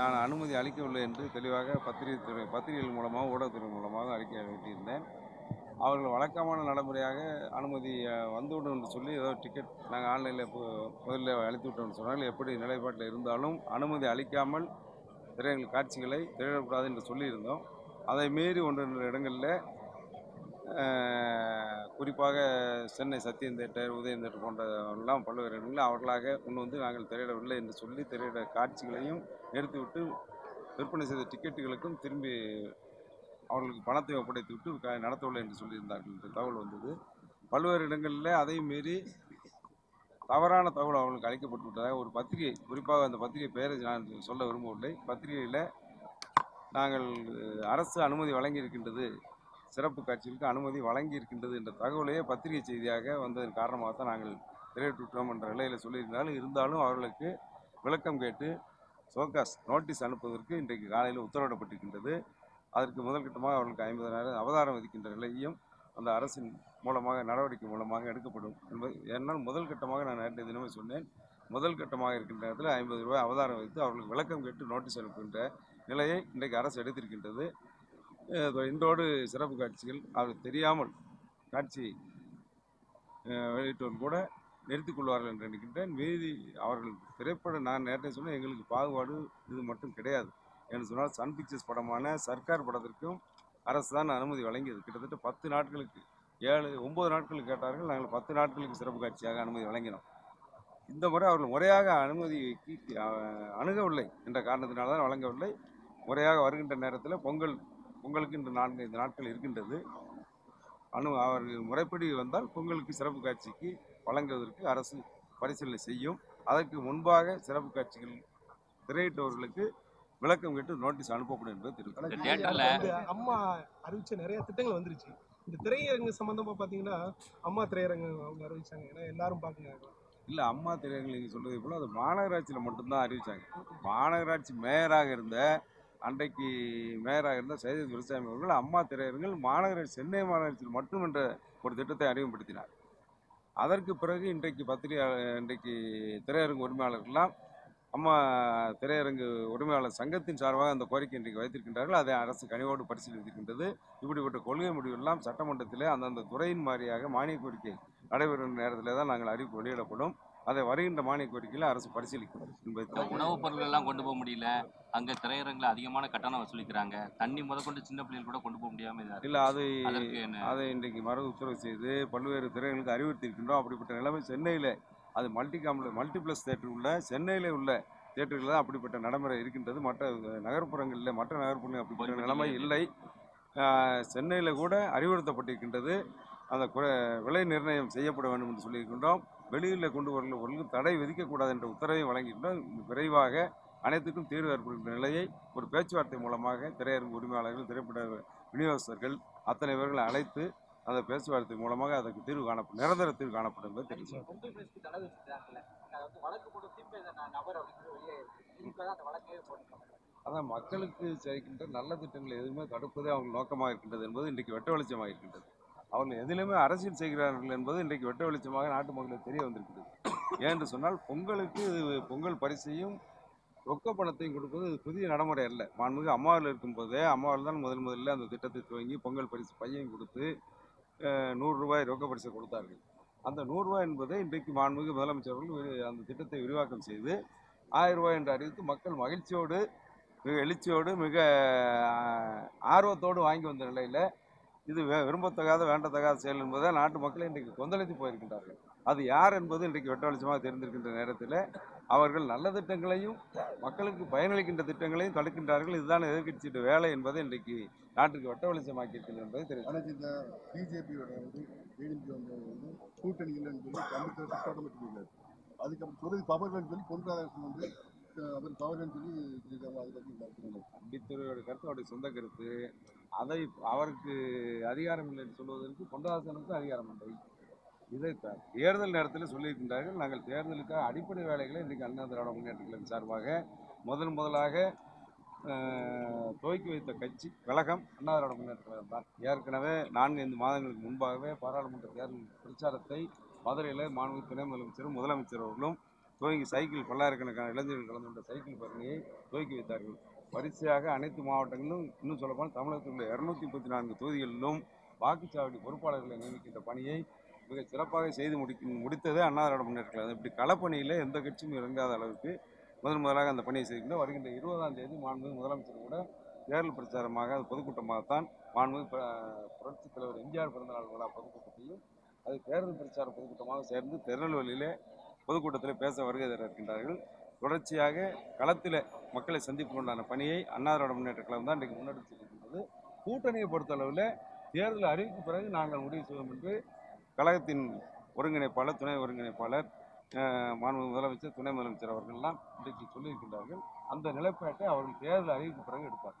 நான் அனுமதி அளிக்கவில்லை என்று தெளிவாக பத்திரிகை துறை பத்திரிகைகள் மூலமாக ஊடகத்துறை மூலமாக அறிக்கை வெளியிட்டிருந்தேன் அவர்கள் வழக்கமான நடைமுறையாக அனுமதி வந்துவிடும் என்று சொல்லி ஏதோ டிக்கெட் நாங்கள் ஆன்லைனில் முதல்ல அளித்து விட்டோம்னு சொன்னால் எப்படி நிலைப்பாட்டில் இருந்தாலும் அனுமதி அளிக்காமல் திரையரங்கு காட்சிகளை திரையிடக்கூடாது என்று சொல்லியிருந்தோம். அதை மீறி ஒன்று இடங்களில் குறிப்பாக சென்னை சத்தியம் தேட்டர் உதயம் தேட்டர் பல்வேறு இடங்களில் அவர்களாக ஒன்று வந்து நாங்கள் திரையிடவில்லை என்று சொல்லி திரையிட காட்சிகளையும் நிறுத்திவிட்டு விற்பனை செய்த டிக்கெட்டுகளுக்கும் திரும்பி அவர்களுக்கு பணத்தை ஒப்படைத்து விட்டு க- நடத்தவில்லை என்று சொல்லியிருந்தார்கள் என்ற தகவல் வந்தது. பல்வேறு இடங்களில் அதையும் மீறி தவறான தகவல் அவர்களுக்கு அளிக்கப்பட்டு விட்டதாக ஒரு பத்திரிகை குறிப்பாக அந்த பத்திரிகை பெயரை நான் சொல்ல விரும்பவில்லை. பத்திரிகையில் நாங்கள் அரசு அனுமதி வழங்கியிருக்கின்றது சிறப்பு காட்சிகளுக்கு அனுமதி வழங்கி இருக்கின்றது என்ற தகவலையே பத்திரிகை செய்தியாக வந்ததன் காரணமாக தான் நாங்கள் திரையிட்டுவிட்டோம் என்ற நிலையில் சொல்லியிருந்தாலும் இருந்தாலும் அவர்களுக்கு விளக்கம் கேட்டு சோகாஸ் நோட்டீஸ் அனுப்புவதற்கு இன்றைக்கு காலையில் உத்தரவிடப்பட்டிருக்கின்றது. அதற்கு முதல்கட்டமாக அவர்களுக்கு ஐம்பதனாயிரம் அவதாரம் விதிக்கின்ற நிலையும் அந்த அரசின் மூலமாக நடவடிக்கை மூலமாக எடுக்கப்படும் என்பது என்னால் முதல் கட்டமாக நான் நேற்றைய தினமே சொன்னேன். முதல் கட்டமாக இருக்கின்ற இடத்துல ஐம்பது ரூபாய் அவதாரம் வைத்து அவர்களுக்கு விளக்கம் கேட்டு நோட்டீஸ் அனுப்புகின்ற நிலையை இன்றைக்கு அரசு எடுத்திருக்கின்றது. இன்றோடு சிறப்பு காட்சிகள் அவர்கள் தெரியாமல் காட்சி அஹ், கூட நிறுத்திக் கொள்வார்கள் என்று நினைக்கின்றேன். மீதி அவர்கள் திரைப்பட நான் நேரத்தை சொன்னேன் எங்களுக்கு பாகுபாடு இது மட்டும் கிடையாது என்று சொன்னால் சன் பிக்சர்ஸ் படமான சர்க்கார் படத்திற்கும் அரசு தான் அனுமதி வழங்கியது. கிட்டத்தட்ட பத்து நாட்களுக்கு ஏழு ஒம்பது நாட்களுக்கு கேட்டார்கள் நாங்கள் பத்து நாட்களுக்கு சிறப்பு காட்சியாக அனுமதி வழங்கினோம். இந்த முறை அவர்கள் முறையாக அனுமதி அணுகவில்லை என்ற காரணத்தினால்தான் வழங்கவில்லை. முறையாக வருகின்ற நேரத்தில் பொங்கல் பொங்கலுக்கு இன்று நான்கு ஐந்து நாட்கள் இருக்கின்றது. அனு அவர்கள் முறைப்படி வந்தால் பொங்கலுக்கு சிறப்பு காட்சிக்கு வழங்குவதற்கு அரசு பரிசீலனை செய்யும். அதற்கு முன்பாக சிறப்பு காட்சிகள் திரையிட்டவர்களுக்கு விளக்கம் கேட்டு நோட்டீஸ் அனுப்பப்படும் என்பது தெரிவித்தார் அம்மா அறிவிச்ச நிறைய திட்டங்கள் வந்துருச்சு. இந்த திரையரங்கு சம்பந்தமா பாத்தீங்கன்னா அம்மா திரையரங்கு அவங்க அறிவிச்சாங்க. ஏன்னா எல்லாரும் பாக்குறாங்க. இல்லை அம்மா திரையரங்கில் நீங்கள் சொல்றது போல அது மாநகராட்சியில் மட்டும்தான் அறிவிச்சாங்க. மாநகராட்சி மேயராக இருந்த அன்றைக்கு மேயராக இருந்த சைதை துரைசாமி அவர்கள் அம்மா திரையரங்கில் மாநகர சென்னை மாநகரத்தில் மட்டும் என்ற ஒரு திட்டத்தை அறிமுகப்படுத்தினார். அதற்கு பிறகு இன்றைக்கு பத்திரிகையாளர் இன்றைக்கு திரையரங்கு உரிமையாளர்கள்லாம் அம்மா திரையரங்கு உரிமையாளர் சங்கத்தின் சார்பாக அந்த கோரிக்கை இன்றைக்கு வைத்திருக்கின்றார்கள். அதை அரசு கனிவோடு பரிசீலித்திருக்கின்றது. இப்படிப்பட்ட கொள்கை முடிவெல்லாம் சட்டமன்றத்திலே அந்தந்த துறையின் வாரியாக மானிய கோரிக்கை நடைபெறும் நேரத்தில் தான் நாங்கள் அறிவிப்பு வெளியிடப்படும். அதை வருகின்ற மானிய கோரிக்கையில் அரசு பரிசீலிக்கும் என்பதை உணவுப் பொருட்கள் எல்லாம் கொண்டு போக முடியல. அங்க திரையரங்குல அதிகமான கட்டணம் வசூலிக்கிறாங்க. தண்ணி முதற்கொண்டு சின்ன பிள்ளைகள் கூட கொண்டு போக முடியாம இதா இருக்கு. இல்லை அதை அதை இன்றைக்கு மறு உத்தரவு செய்து பல்வேறு திரைகளுக்கு அறிவுறுத்தியிருக்கின்றோம். அப்படிப்பட்ட நிலைமை சென்னையில் அது மல்டி காம்ப்ள மல்டிப்ளெக்ஸ் தேட்டர் உள்ள சென்னையில் உள்ள தேட்டரில் தான் அப்படிப்பட்ட நடைமுறை இருக்கின்றது. மற்ற நகர்ப்புறங்களில் மற்ற நகர்ப்புறங்களில் அப்படிப்பட்ட நிலைமை இல்லை. சென்னையில் கூட அறிவுறுத்தப்பட்டிருக்கின்றது. அந்த குறை விலை நிர்ணயம் செய்யப்பட வேண்டும் என்று சொல்லியிருக்கின்றோம். வெளியில் கொண்டு வரல ஒழுங்கு தடை விதிக்கக்கூடாது என்ற உத்தரவை வழங்கியிருந்தோம் விரைவாக அனைத்துக்கும் தீர்வு ஏற்படுகின்ற நிலையை ஒரு பேச்சுவார்த்தை மூலமாக திரையரங்கு உரிமையாளர்கள் திரைப்பட விநியோகஸ்தர்கள் அத்தனை பேர்களை அழைத்து அந்த பேச்சுவார்த்தை மூலமாக அதற்கு தீர்வு காணப்படும் நிரந்தர தீர்வு காணப்படும் என்பது தெரிவித்தார் அதான் மக்களுக்கு செய்கின்ற நல்ல திட்டங்களை எதுவுமே தடுப்பதே அவங்க நோக்கமாக இருக்கின்றது என்பது இன்றைக்கு வெட்ட வெளிச்சமாக இருக்கின்றது. அவர்கள் எதிலுமே அரசியல் செய்கிறார்கள் என்பது இன்றைக்கு வெட்ட வெளிச்சமாக நாட்டு மக்களுக்கு தெரிய வந்திருக்கிறது ஏன் சொன்னால் பொங்கலுக்கு பொங்கல் பரிசையும் ரொக்க பணத்தையும் கொடுப்பது புதிய நடைமுறை அல்ல. மாண்புமிகு அம்மாவில் இருக்கும்போதே அம்மாவில் தான் முதல் முதல்ல அந்த திட்டத்தை துவங்கி பொங்கல் பரிசு பையன் கொடுத்து நூறுரூபாய் ரொக்க பரிசு கொடுத்தார்கள். அந்த நூறுரூவா என்பதை இன்றைக்கு மாண்புமிகு முதலமைச்சர்கள் விரி- அந்த திட்டத்தை விரிவாக்கம் செய்து ஆயிரம் ரூபாய் என்று அறிவித்து மக்கள் மகிழ்ச்சியோடு மிக எழுச்சியோடு மிக ஆர்வத்தோடு வாங்கி வந்த நிலையில் இது வே- விரும்பத்தகாத வேண்டத்தகாத செயல் என்பதை நாட்டு மக்கள் இன்றைக்கு கொந்தளித்து போயிருக்கின்றார்கள். அது யார் என்பது இன்றைக்கு வெட்ட வெளிச்சமாக தெரிந்திருக்கின்ற நேரத்தில் அவர்கள் நல்ல திட்டங்களையும் மக்களுக்கு பயனளிக்கின்ற திட்டங்களையும் தடுக்கின்றார்கள். இதுதான் எதிர்கட்சியிட்ட வேலை என்பதை இன்றைக்கு நாட்டுக்கு வெட்ட வெளிச்சமாக்கி இருக்கின்றது என்பதை தெரியும் இந்த பிஜேபியோட வந்து கூட்டணி இல்லைன்னு சொல்லி அதுக்கப்புறம் சொல்றது பவர்லன்னு சொல்லி பொன் ராதாகிருஷ்ணன் வந்து அவர் தவறுன்னு சொல்லி அதை பற்றி பார்க்கணும் அம்பித்துறையோட கருத்து அவருடைய சொந்த கருத்து. அதை அவருக்கு அதிகாரம் இல்லை என்று சொல்வதற்கு பொன்னதாசனுக்கு அதிகாரம் இல்லை இதை தேர்தல் நேரத்தில் சொல்லியிருக்கின்றார்கள். நாங்கள் தேர்தலுக்காக அடிப்படை வேலைகளை இன்றைக்கு அண்ணா திராவிட முன்னேற்ற கழகம் சார்பாக முதன் முதலாக துவக்கி வைத்த கட்சி கழகம் அண்ணா திராவிட முன்னேற்ற கழகம் தான். ஏற்கனவே நான்கு ஐந்து மாதங்களுக்கு முன்பாகவே பாராளுமன்ற தேர்தல் பிரச்சாரத்தை மதுரையில் மாநில துணை முதலமைச்சரும் முதலமைச்சர் அவர்களும் துவங்கி சைக்கிள் பல்லாயிரக்கணக்கான இளைஞர்கள் கலந்து கொண்ட சைக்கிள் பேரணியை துவக்கி வைத்தார்கள். வரிசையாக அனைத்து மாவட்டங்களிலும் இன்னும் சொல்லப்போனால் தமிழகத்தில் உள்ள இரநூத்தி முப்பத்தி நான்கு தொகுதிகளிலும் வாக்குச்சாவடி பொறுப்பாளர்களை நியமிக்கின்ற பணியை மிக சிறப்பாக செய்து முடிக்க முடித்தது அண்ணா திராவிட முன்னேற்ற இப்படி களப்பணியில் எந்த கட்சியும் இறங்காத அளவுக்கு முதன் முதலாக அந்த பணியை செய்கின்றோம் வருகின்ற இருபதாம் தேதி மாண்புமிகு முதலமைச்சர் கூட தேர்தல் பிரச்சாரமாக அது பொதுக்கூட்டமாகத்தான் மாண்புமிகு புரட்சித் தலைவர் எம்ஜிஆர் பிறந்தநாள் விழா பொதுக்கூட்டத்தையும் அது தேர்தல் பிரச்சார பொதுக்கூட்டமாக சேர்ந்து திருநெல்வேலியிலே பொதுக்கூட்டத்தில் பேச வருகை தர இருக்கின்றார்கள் தொடர்ச்சியாக களத்தில் மக்களை சந்திப்புக்குண்டான பணியை அன்னாரோட முன்னேற்ற கழகம் தான் இன்றைக்கு முன்னெடுத்து இருக்கின்றது கூட்டணியை பொறுத்தளவில் தேர்தல் அறிவிப்பு பிறகு நாங்கள் முடிவு செய்வோம் என்று கழகத்தின் ஒருங்கிணைப்பாளர் துணை ஒருங்கிணைப்பாளர் அஹ், முதலமைச்சர் துணை முதலமைச்சர் அவர்கள்லாம் இன்றைக்கு சொல்லியிருக்கின்றார்கள். அந்த நிலைப்பாட்டை அவர்கள் தேர்தல் அறிவிப்பு பிறகு எடுப்பார்கள்.